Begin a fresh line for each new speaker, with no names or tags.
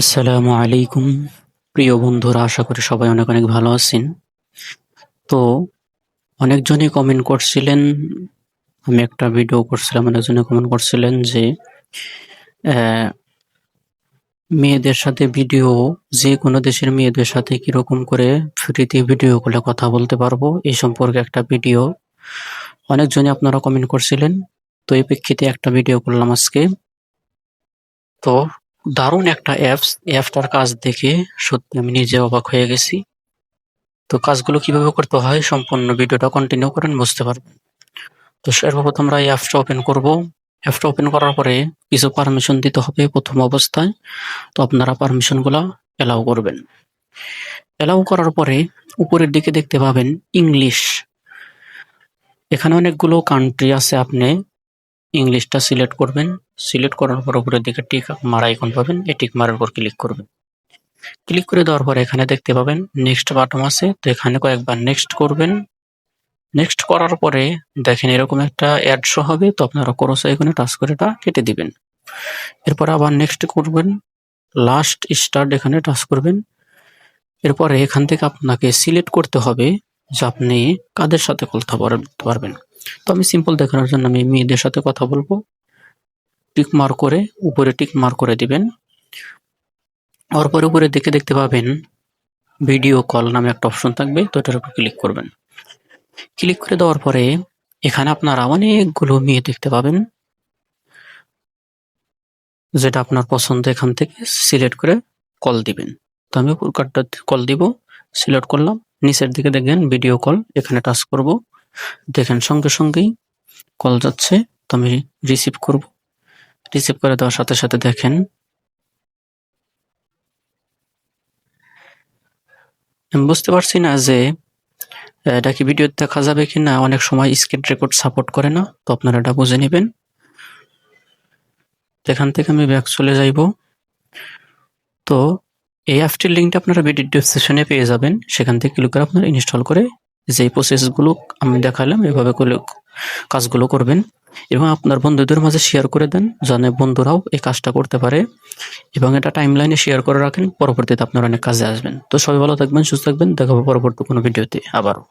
আসসালামু আলাইকুম। প্রিয় বন্ধুরা, আশা করি সবাই অনেক অনেক ভালো আছেন। তো অনেকজনই কমেন্ট করছিলেন, আমি একটা ভিডিও করছিলাম অনেকজনে কমেন্ট করছিলেন যে মেয়েদের সাথে ভিডিও যে কোনো দেশের মেয়েদের সাথে কীরকম করে ফ্রিতে ভিডিও কলে কথা বলতে পারব, এই সম্পর্কে একটা ভিডিও অনেকজনই আপনারা কমেন্ট করছিলেন, তো এই প্রেক্ষিতে একটা ভিডিও করলাম আজকে। তো দারুণ একটা অ্যাপস অ্যাপটার কাজ দেখে সত্যি আমি নিজে অবাক হয়ে গেছি। তো কাজগুলো কীভাবে করতে হয় সম্পূর্ণ ভিডিওটা কন্টিনিউ করেন, বুঝতে পারবেন। তো সর্বপ্রথম আমরা এই অ্যাপসটা ওপেন করব। অ্যাপসটা ওপেন করার পরে কিছু পারমিশন দিতে হবে প্রথম অবস্থায়। তো আপনারা পারমিশনগুলা এলাও করবেন। এলাও করার পরে উপরের দিকে দেখতে পাবেন ইংলিশ এখানে অনেকগুলো কান্ট্রি আছে আপনি ইংলিশটা সিলেক্ট করবেন। সিলেক্ট করার পর উপরের দিকে টিক মার আইকন পাবেন। এই টিক মারার উপর ক্লিক করবেন। ক্লিক করে দেওয়ার পর এখানে দেখতে পাবেন নেক্সট বাটন আছে। তো এখানে কয়েকবার নেক্সট করবেন। নেক্সট করার পরে দেখেন এরকম একটা অ্যাড শো হবে। তো আপনারা ক্রস আইকনে টাচ করে এটা কেটে দিবেন। এরপর আবার নেক্সট করবেন। লাস্ট স্টার্ট এখানে টাচ করবেন। এরপরে এখান থেকে আপনাকে সিলেক্ট করতে হবে যে আপনি কাদের সাথে কথা বলতে পারবেন। তো আমি সিম্পল দেখানোর জন্য আমি মেয়েদের সাথে কথা বলব। টিক মার করে উপরে টিক মার করে দিবেন। পরে উপরে দেখে দেখতে পাবেন ভিডিও কল নামে একটা অপশন থাকবে, তো এটার উপর ক্লিক করবেন। ক্লিক করে দেওয়ার পরে এখানে আপনারা অনেকগুলো মেয়ে দেখতে পাবেন। যেটা আপনার পছন্দ এখান থেকে সিলেক্ট করে কল দিবেন। তো আমি কার্ডটা কল দিব সিলেক্ট করলাম, নিচের দিকে দেখবেন ভিডিও কল এখানে টাচ করব। দেখেন, সঙ্গে সঙ্গেই কল যাচ্ছে, তো আমি রিসিভ করব। রিসিভ করে দেওয়ার সাথে সাথে দেখেন, আমি বুঝতে পারছি না যে এটা কি ভিডিও দেখা যাবে কিনা, অনেক সময় স্ক্রিন রেকর্ড সাপোর্ট করে না, তো আপনারা এটা বুঝে নেবেন। এখান থেকে আমি ব্যাক চলে যাইব। তো এই অ্যাপটির লিঙ্কটা আপনারা ভিডিও ডিসক্রিপশনে পেয়ে যাবেন, সেখান থেকে ক্লিক করে আপনারা ইনস্টল করে যে প্রসেসগুলো আমি দেখালাম, এভাবে করে কাজগুলো করবেন এবং আপনার বন্ধুদের মাঝে শেয়ার করে দেন যেন বন্ধুরাও এই কাজটা করতে পারে এবং এটা টাইম লাইনে শেয়ার করে রাখেন, পরবর্তীতে আপনার অনেক কাজে আসবেন। তো সবাই ভালো থাকবেন, সুস্থ থাকবেন, দেখাবো পরবর্তী কোনো ভিডিওতে আবারও।